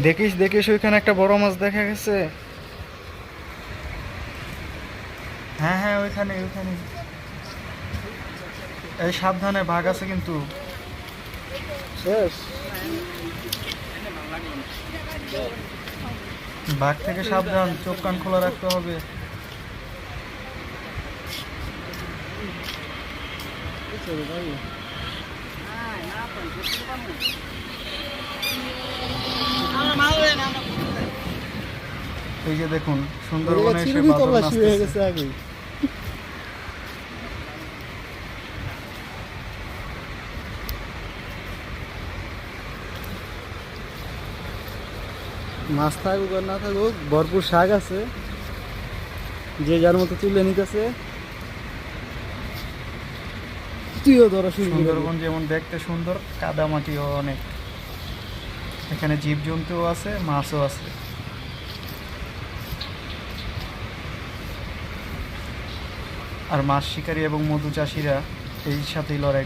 দেখিস দেখিস ওইখানে একটা বড় মাছ দেখা গেছে। হ্যাঁ হ্যাঁ ওইখানে ওইখানে। এই সাবধানে ভাগ আছে কিন্তু। শেষ। বাঘ থেকে সাবধান চোখ কান খোলা রাখতে হবে। চলো এই যে দেখুন সুন্দরবনে এসে হয়ে নাচতেছে। মাছ থাকুক আর না থাকুক ভরপুর শাক আছে। যে যার মতো তুলে নিতেছে। তুইও ধরো সুন্দরবন যেমন দেখতে সুন্দর কাদামাটিও অনেক। এখানে জীবজন্তুও আছে মাছও আছে। আর মাছ শিকারী এবং মধু চাষিরা এই সাথেই লড়াই